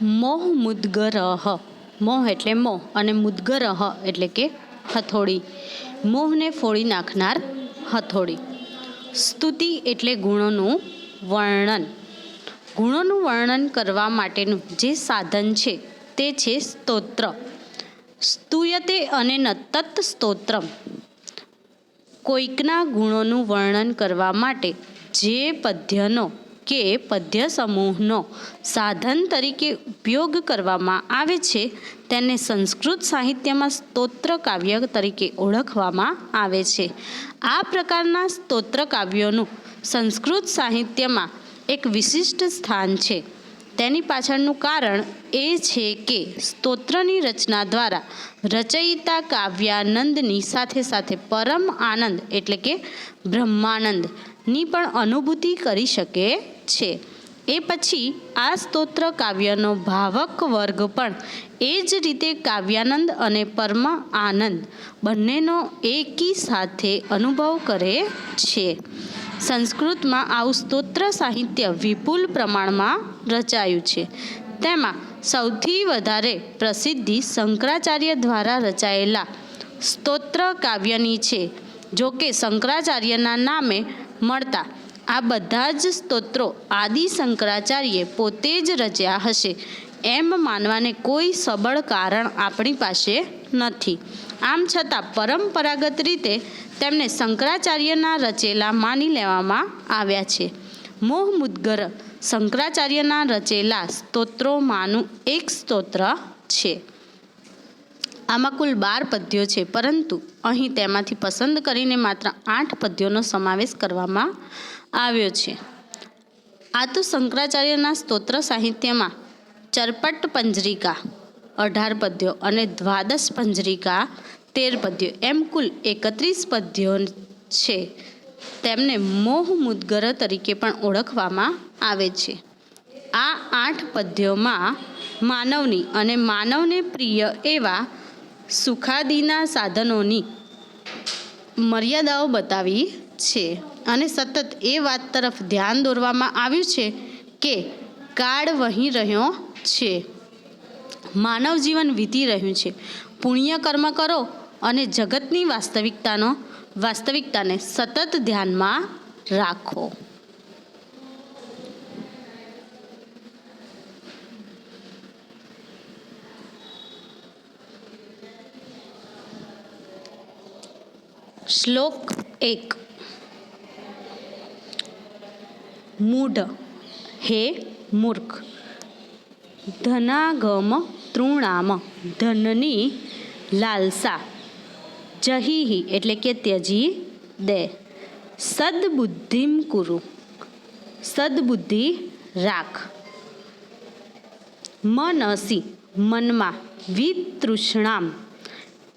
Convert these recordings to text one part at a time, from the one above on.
મોહ મુદ્ગરહ. મોહ એટલે મોહ અને મુદ્ગરહ એટલે કે હથોડી. મોહને ફોડી નાખનાર હથોડી. સ્તુતિ એટલે ગુણોનું વર્ણન. ગુણોનું વર્ણન કરવા માટેનું જે સાધન છે, તે છે સ્તોત્ર. સ્તુયતે અને નતત સ્તોત્રમ. કોઈકના ગુણોનું વર્ણન કરવા માટે જે પદ્યનો કે પદ્ય સમૂહનો સાધન તરીકે ઉપયોગ કરવામાં આવે છે, તેને સંસ્કૃત સાહિત્યમાં સ્તોત્ર કાવ્ય તરીકે ઓળખવામાં આવે છે. આ પ્રકારના સ્તોત્ર કાવ્યોનું સંસ્કૃત સાહિત્યમાં એક વિશિષ્ટ સ્થાન છે. તેની પાછળનું કારણ એ છે કે સ્તોત્રની રચના દ્વારા રચયિતા કાવ્યાનંદની સાથે સાથે પરમ આનંદ એટલે કે બ્રહ્માનંદની પણ અનુભૂતિ કરી શકે છે. એ પછી આ સ્તોત્ર કાવ્યનો ભાવક વર્ગ પણ એ જ રીતે કાવ્યાનંદ અને પરમ આનંદ બંનેનો એકી સાથે અનુભવ કરે છે. સંસ્કૃતમાં આવું સ્તોત્ર સાહિત્ય વિપુલ પ્રમાણમાં રચાયું છે. તેમાં સૌથી વધારે પ્રસિદ્ધિ શંકરાચાર્ય દ્વારા રચાયેલા સ્તોત્ર કાવ્યની છે જો કે શંકરાચાર્યના નામે મળતા આ બધા જ સ્તોત્રો આદિ શંકરાચાર્યે પોતે જ રચ્યા હશે. એમ માનવાને કોઈ સબળ કારણ આપણી પાસે નથી. આમ છતાં પરંપરાગત રીતે તેમને શંકરાચાર્યના રચેલા માની લેવામાં આવ્યા છે. મોહ મુદ્ગર શંકરાચાર્યના રચેલા સ્તોત્રોમાંનું એક સ્તોત્ર છે. આમાં કુલ બાર પદ્યો છે, પરંતુ અહીં તેમાંથી પસંદ કરીને માત્ર આઠ પદ્યોનો સમાવેશ કરવામાં આવ્યો છે. આ તો શંકરાચાર્યના સ્તોત્ર સાહિત્યમાં ચરપટ પંજરિકા, અઢાર પદ્યો અને દ્વાદશ પંજરિકા, તેર પદ્યો એમ કુલ એકત્રીસ પદ્યો છે. તેમને મોહ મુદગર તરીકે પણ ઓળખવામાં આવે છે. આ આઠ પદ્યોમાં માનવની અને માનવને પ્રિય એવા સુખાદીના સાધનોની મર્યાદાઓ બતાવી છે. અને સતત એ વાત તરફ ધ્યાન દોરવામાં આવ્યું છે કે કાળ વહી રહ્યો છે. માનવ જીવન વીતી રહ્યું છે. પુણ્ય કર્મ કરો અને જગતની વાસ્તવિકતાનો, વાસ્તવિકતાને સતત ધ્યાનમાં રાખો. શ્લોક એક. મૂઢ. હે મૂર્ખ. ધનાગમ તૃણામ. ધનની લાલસા. જહીહી એટલે કે ત્યજી દે. સદબુદ્ધિમ કુરુ. સદબુદ્ધિ રાખ. મનસી. મનમાં વિતૃષ્ણામ.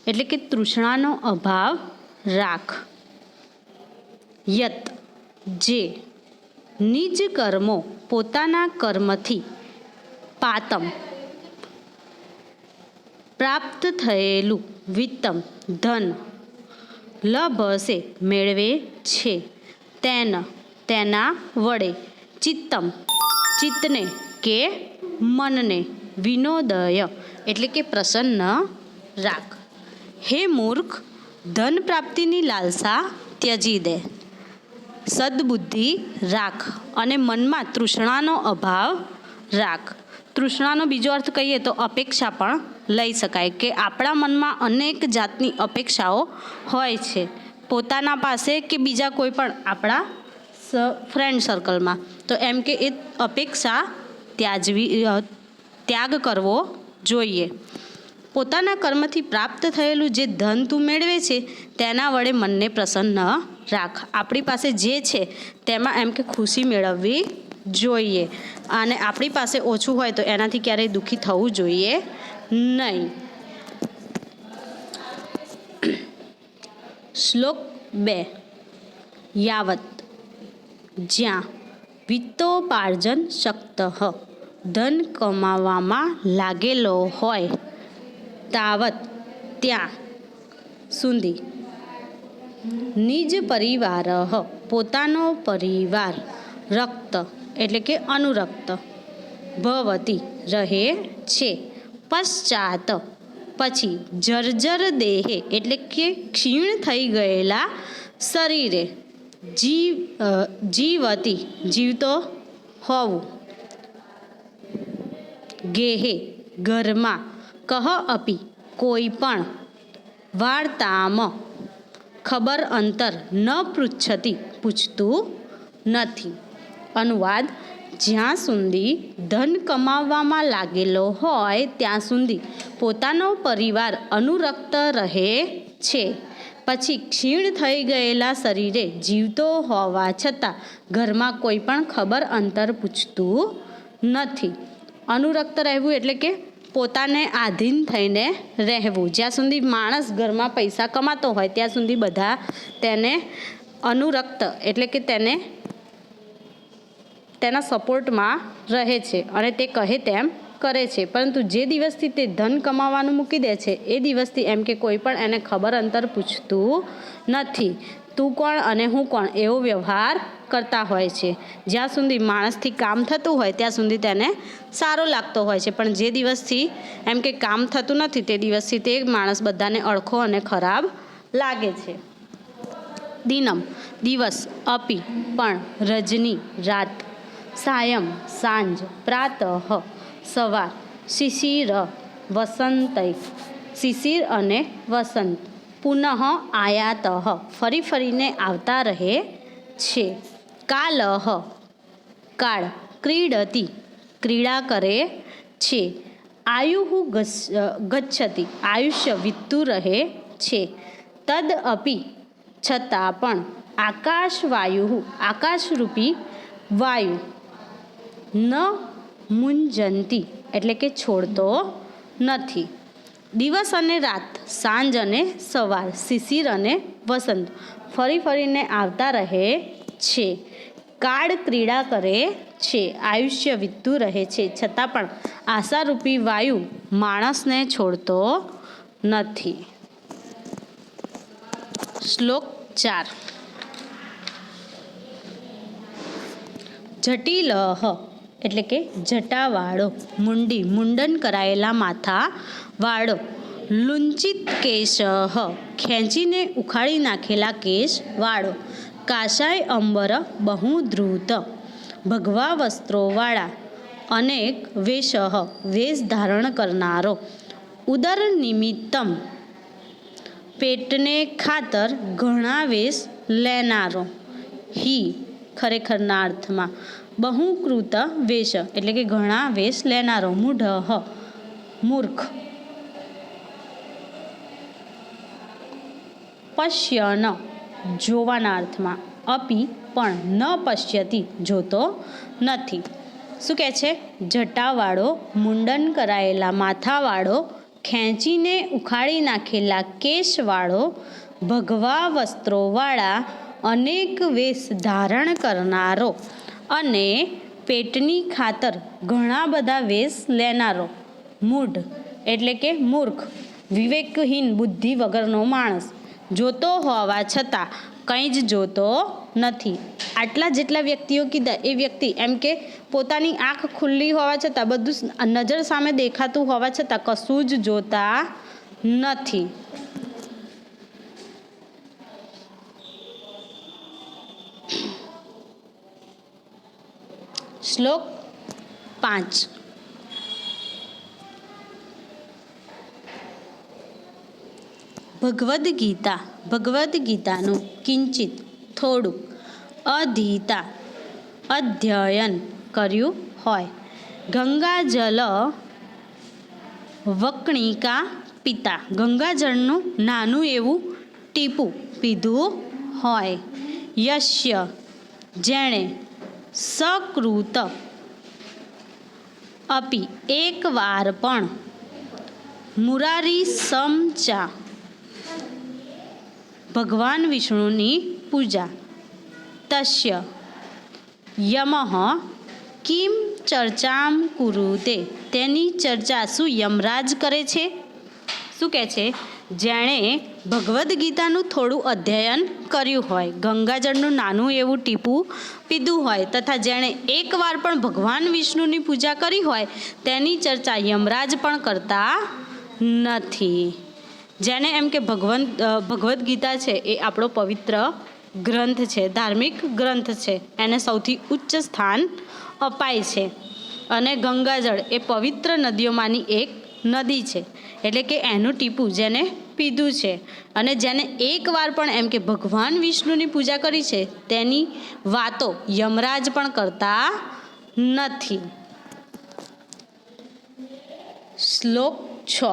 એટલે કે તૃષ્ણાનો અભાવ રાખ. યત. જે. નિજ કર્મો પોતાના કર્મથી પાતમ. પ્રાપ્ત થયેલું વિત્તમ ધન લભસે મેળવે છે. તેન, તેના વડે ચિત્તમ. ચિત્તને કે મનને વિનોદય, એટલે કે પ્રસન્ન રાખ. હે મૂર્ખ, ધન પ્રાપ્તિની લાલસા ત્યજી દે. સદબુદ્ધિ રાખ અને મનમાં તૃષ્ણાનો અભાવ રાખ. તૃષ્ણાનો બીજો અર્થ કહીએ તો અપેક્ષા પણ લઈ શકાય કે આપણા મનમાં અનેક જાતની અપેક્ષાઓ હોય છે. પોતાના પાસે કે બીજા કોઈ પણ આપણા ફ્રેન્ડ સર્કલમાં તો એમ કે એ અપેક્ષા ત્યાજવી ત્યાગ કરવો જોઈએ. પોતાના કર્મથી પ્રાપ્ત થયેલું જે ધન તું મેળવે છે, તેના વડે મનને પ્રસન્ન રાખ. આપણી પાસે જે છે, તેમાં એમ કે ખુશી મેળવવી જોઈએ. અને આપણી પાસે ઓછું હોય તો એનાથી ક્યારેય દુઃખી થવું જોઈએ નહીં. શ્લોક બે. યાવત. જ્યાં વિત્તોપાર્જન શક્ત ધન કમાવામાં લાગેલો હોય. તાવત. ત્યાં. સુધી નિજ પરિવાર પોતાનો પરિવાર. રક્ત એટલે કે અનુરક્ત ભવતી રહે છે. પશ્ચાત પછી જર્જર દેહે એટલે કે ક્ષીણ થઈ ગયેલા શરીરે જીવ જીવતી, જીવતો હોવું. ગેહે ઘરમાં કહ અપી કોઈ પણ વાર્તામ ખબર અંતર ન પૃચ્છતી પૂછતું નથી. અનુવાદ, જ્યાં સુધી ધન કમાવવામાં લાગેલો હોય ત્યાં સુધી પોતાનો પરિવાર અનુરક્ત રહે છે. પછી ક્ષીણ થઈ ગયેલા શરીરે જીવતો હોવા છતાં ઘરમાં કોઈ પણ ખબર અંતર પૂછતું નથી. અનુરક્ત રહેવું એટલે કે પોતાને આધીન થઈને રહેવું. જ્યાં સુધી માણસ ઘરમાં પૈસા કમાતો હોય, ત્યાં સુધી બધા તેને અનુરક્ત એટલે કે તેને તેના સપોર્ટમાં રહે છે અને તે કહે તેમ કરે છે. પરંતુ જે દિવસથી તે ધન કમાવાનું મૂકી દે છે, એ દિવસથી એમ કે કોઈ પણ એને ખબર અંતર પૂછતું નથી. તું કોણ અને હું કોણ એવો વ્યવહાર કરતા હોય છે. જ્યાં સુધી માણસથી કામ થતું હોય ત્યાં સુધી તેને સારો લાગતો હોય છે. પણ જે દિવસથી એમ કે કામ થતું નથી તે દિવસથી તે માણસ બધાને અળખો અને ખરાબ લાગે છે. દિનમ, દિવસ, અપી, પણ, રજની, રાત, સાયમ, સાંજ, પ્રાતઃ, સવાર, શિશિર વસંતય શિશિર અને વસંત. પુનઃ આયાત, ફરી ફરીને આવતા રહે છે. કાલહ કાળ ક્રીડતી, ક્રીડા કરે છે. આયુ ગચ્છતી, આયુષ્ય વીતતું રહે છે. તદ અપી છતાં પણ આકાશ વાયુ આકાશરૂપી વાયુ ન મુંજંતી, એટલે કે છોડતો નથી. દિવસ અને રાત, સાંજ અને સવાર, શિશિર અને વસંત ફરી ફરીને આવતા રહે છે. કાળ ક્રીડા કરે છે. આયુષ્ય વીતતું રહે છે. છતાં પણ આશારૂપી વાયુ માણસને છોડતો નથી. શ્લોક ચાર. જટિલ એટલે કે જટાવાળો, મુંડી, મુંડન કરાયેલા માથા વાળો લુંચિત કેશ ખેંચીને ઉખાડી નાખેલા કેશ વાળો. કાશાય અંબર બહુ ધ્રુત ભગવા વસ્ત્રોવાળા અનેક વેશ વેશ ધારણ કરનારો. ઉદર નિમિત્તમ. પેટને ખાતર ઘણા વેશ લેનારો. હી ખરેખરના અર્થમાં બહુકૃત વેશ. એટલે કે ઘણા વેશ લેનારો. મૂઢ મૂર્ખ. પશ્યન જોવાના અર્થમાં. અપી પણ ન પશ્યતી, જોતો નથી. શું કહે છે? જટાવાળો મુંડન કરાયેલા માથાવાળો, ખેંચીને ઉખાડી નાખેલા કેશવાળો ભગવા વસ્ત્રોવાળા અનેક વેશ ધારણ કરનારો અને પેટની ખાતર ઘણા બધા વેશ લેનારો. મૂઢ એટલે કે મૂર્ખ, વિવેકહીન બુદ્ધિ વગરનો માણસ. જોતો હોવા છતાં કંઈ જ જોતો નથી. આટલા જેટલા વ્યક્તિઓ કીધા, એ વ્યક્તિ એમ કે પોતાની આંખ ખુલ્લી હોવા છતાં, બધું નજર સામે દેખાતું હોવા છતાં કશું જ જોતા નથી. શ્લોક પાંચ. ભગવદ્ ગીતા ભગવદ્ ગીતાનું કિંચિત થોડુંક અધીતા અધ્યયન કર્યું હોય. ગંગાજલ વકણિકા પિતા. ગંગાજળનું નાનું એવું ટીપું પીધું હોય. યશ્ય, જેણે સકૃત અપી એકવાર પણ મુરારી સમચા ભગવાન વિષ્ણુની પૂજા. તસ્ય. યમઃ. કિમ ચર્ચામ કુરુતે. તેની ચર્ચા શું યમરાજ કરે છે? શું કહે છે? જેણે ભગવદ્ ગીતાનું થોડું અધ્યયન કર્યું હોય. ગંગાજળનું નાનું એવું ટીપું પીધું હોય તથા જેણે એકવાર પણ ભગવાન વિષ્ણુની પૂજા કરી હોય, તેની ચર્ચા યમરાજ પણ કરતા નથી. જેને એમ કે ભગવંત ભગવદ્ ગીતા છે, એ આપણો પવિત્ર ગ્રંથ છે, ધાર્મિક ગ્રંથ છે. એને સૌથી ઉચ્ચ સ્થાન અપાય છે. અને ગંગાજળ એ પવિત્ર નદીઓમાંની એક નદી છે. એટલે કે એનું ટીપું જેને પીધું છે. અને જેને એકવાર પણ એમ કે ભગવાન વિષ્ણુની પૂજા કરી છે, તેની વાતો યમરાજ પણ કરતા નથી. શ્લોક છ.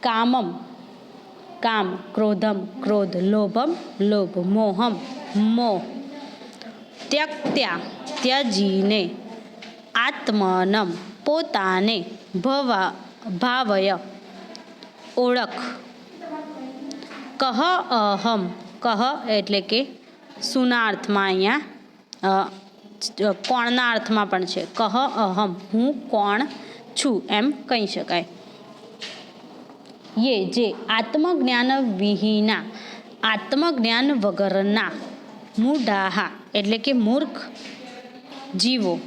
કામમ, કામ, ક્રોધમ, ક્રોધ, લોભમ, લોભ, મોહમ, મોહ. ત્યક્ત્યા, ત્યજીને, આત્મનમ, પોતાને, ભવા, ભાવય. ઓળખ. કહ અહમ, કહ એટલે કે સુનાર્થમાં અહીંયા કોણના અર્થમાં પણ છે. કહ અહમ, હું કોણ છું એમ કહી શકાય. યે જે આત્મજ્ઞાન વિહીના, આત્મજ્ઞાન વગરના મૂઢાહા, એટલે કે મૂર્ખ જીવો,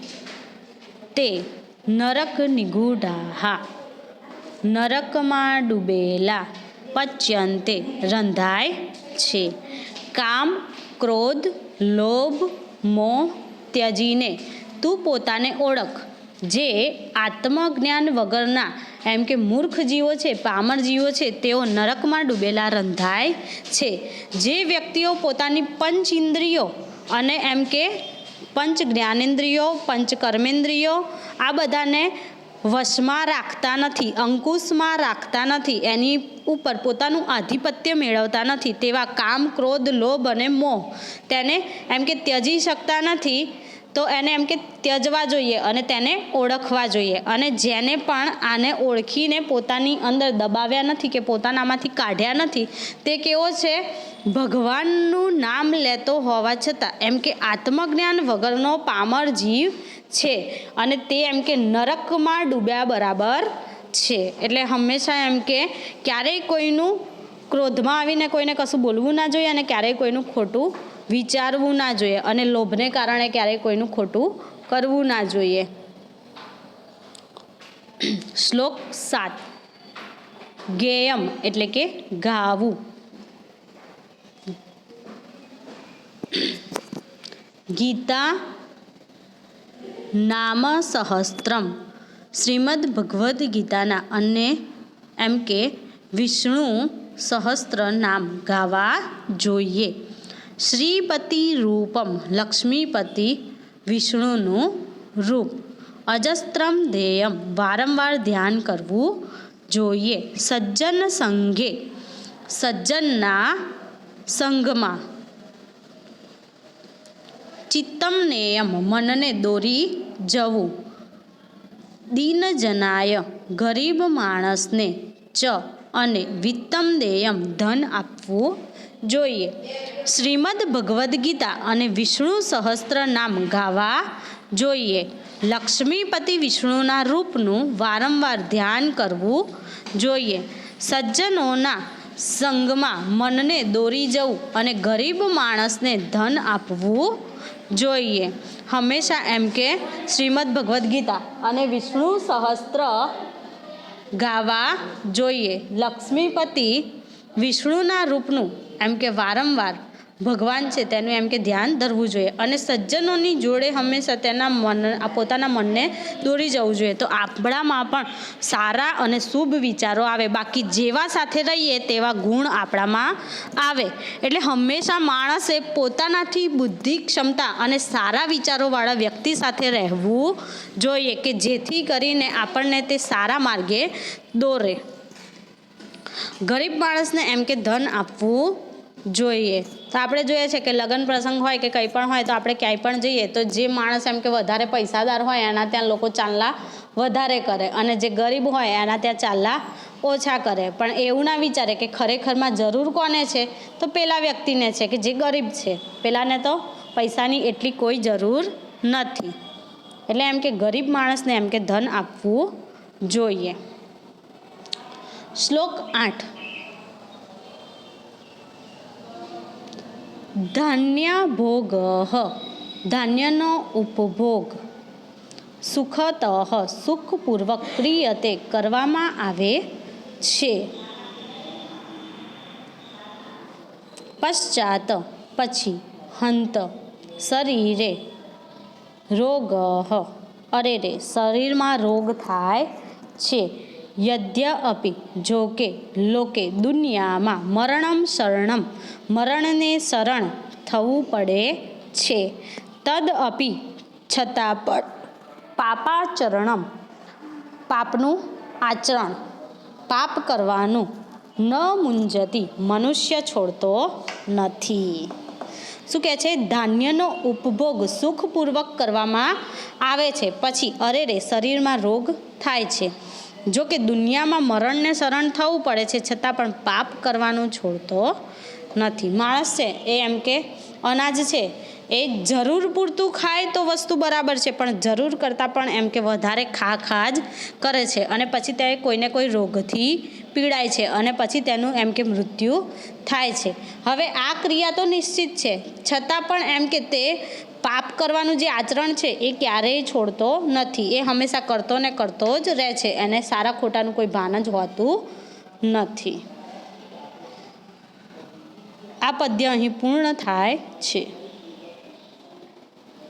તે નરક નિગૂઢાહા, નરકમાં ડૂબેલા પચ્યંતે રંધાય છે. કામ, ક્રોધ, લોભ, મોહ ત્યજીને તું પોતાને ઓળખ, જે આત્મજ્ઞાન વગરના એમ કે મૂર્ખ જીવો છે, પામર જીવો છે, તેઓ નરકમાં ડૂબેલા રંધાય છે. જે વ્યક્તિઓ પોતાની પંચ ઇન્દ્રિયો અને એમ કે પંચ જ્ઞાનેન્દ્રિયો, પંચ કર્મેન્દ્રિયો, આ બધાને વશમાં રાખતા નથી, અંકુશમાં રાખતા નથી, એની ઉપર પોતાનું આધિપત્ય મેળવતા નથી, તેવા કામ, ક્રોધ, લોભ અને મોહ તેને એમ કે ત્યજી શકતા નથી. તો એને એમ કે ત્યજવા જોઈએ અને તેને ઓળખવા જોઈએ. અને જેને પણ આને ઓળખીને પોતાની અંદર દબાવ્યા નથી કે પોતાનામાંથી કાઢ્યા નથી, તે કેવો છે? ભગવાનનું નામ લેતો હોવા છતાં એમ કે આત્મજ્ઞાન વગરનો પામર જીવ છે અને તે એમ કે નરકમાં ડૂબ્યા બરાબર છે. એટલે હંમેશા એમ કે ક્યારેય કોઈનું ક્રોધમાં આવીને કોઈને કશું બોલવું ના જોઈએ અને ક્યારેય કોઈનું ખોટું વિચારવું ના જોઈએ અને લોભને કારણે ક્યારેય કોઈનું ખોટું કરવું ના જોઈએ. શ્લોક સાત. ગેયમ એટલે કે ગાવું. ગીતા નામ સહસ્ત્રમ. શ્રીમદ ભગવદ્ ગીતાના અને એમ કે વિષ્ણુ સહસ્ત્ર નામ ગાવા જોઈએ. શ્રીપતિ રૂપમ લક્ષ્મીપતિ વિષ્ણુનું રૂપ અજસ્ત્રમ ધ્યેયમ વારંવાર ધ્યાન કરવું જોઈએ સજ્જન સંઘે સજ્જનના સંઘમાં ચિત્તમ નેયમ મનને દોરી જવું દીનજનાય ગરીબ માણસને ચ અને વિત્તમ દેયમ ધન આપવું જોઈએ. શ્રીમદ ભગવદ્ ગીતા અને વિષ્ણુ સહસ્ત્ર નામ ગાવા જોઈએ. લક્ષ્મીપતિ વિષ્ણુના રૂપનું વારંવાર ધ્યાન કરવું જોઈએ. સજ્જનોના સંગમાં મનને દોરી જવું અને ગરીબ માણસને ધન આપવું જોઈએ. હંમેશા એમ કે શ્રીમદ ભગવદ્ ગીતા અને વિષ્ણુ સહસ્ત્ર ગાવા જોઈએ. લક્ષ્મીપતિ વિષ્ણુના રૂપનું એમ કે વારંવાર ભગવાન છે તેનું એમ કે ધ્યાન ધરવું જોઈએ. અને સજ્જનોની જોડે હંમેશા તેના મન પોતાના મનને દોરી જવું જોઈએ. તો આપણામાં પણ સારા અને શુભ વિચારો આવે. બાકી જેવા સાથે રહીએ તેવા ગુણ આપણામાં આવે. એટલે હંમેશા માણસે પોતાનાથી બુદ્ધિ, ક્ષમતા અને સારા વિચારોવાળા વ્યક્તિ સાથે રહેવું જોઈએ કે જેથી કરીને આપણને તે સારા માર્ગે દોરે. ગરીબ માણસને એમ કે ધન આપવું જોઈએ. તો આપણે જોઈએ છે કે લગ્ન પ્રસંગ હોય કે કંઈ પણ હોય તો આપણે ક્યાંય પણ જઈએ તો જે માણસ એમ કે વધારે પૈસાદાર હોય એના ત્યાં લોકો ચાંદલા વધારે કરે અને જે ગરીબ હોય એના ત્યાં ચાંદલા ઓછા કરે. પણ એવું ના વિચારે કે ખરેખરમાં જરૂર કોને છે? તો પેલા વ્યક્તિને છે કે જે ગરીબ છે. પેલાને તો પૈસાની એટલી કોઈ જરૂર નથી. એટલે એમ કે ગરીબ માણસને એમ કે ધન આપવું જોઈએ. શ્લોક આઠ. ધાન્ય ભોગ ધાન્યનો ઉપભોગ. સુખતઃ સુખપૂર્વક ક્રિયતે કરવામાં આવે છે. પશ્ચાત પછી હંત. શરીરે રોગ અરે રે શરીરમાં રોગ થાય છે. યદ્યપી જો કે લોકે દુનિયામાં મરણમ શરણમ, મરણને શરણ થવું પડે છે. તદ અપી છતાં પણ પાપાચરણમ, પાપનું આચરણ, પાપ કરવાનું ન મુંજતી મનુષ્ય છોડતો નથી. શું કહે છે? ધાન્યનો ઉપભોગ સુખપૂર્વક કરવામાં આવે છે. પછી અરે રે શરીરમાં રોગ થાય છે. જો કે દુનિયામાં મરણને શરણ થવું પડે છે છતાં પણ પાપ કરવાનું છોડતો નથી. માણસ છે એ એમ કે અનાજ છે. એ જરૂર પૂરતું ખાય તો વસ્તુ બરાબર છે, પણ જરૂર કરતાં પણ એમ કે વધારે ખા ખા જ કરે છે અને પછી તે કોઈને કોઈ રોગથી પીડાય છે અને પછી તેનું એમ કે મૃત્યુ થાય છે. હવે આ ક્રિયા તો નિશ્ચિત છે. છતાં પણ એમ કે તે પાપ કરવાનું જે આચરણ છે, એ ક્યારેય છોડતો નથી. એ હંમેશા કરતો ને કરતો જ રહે છે. એને સારા ખોટાનું કોઈ ભાન જ હોતું નથી. આ પદ્ય અહીં પૂર્ણ થાય છે.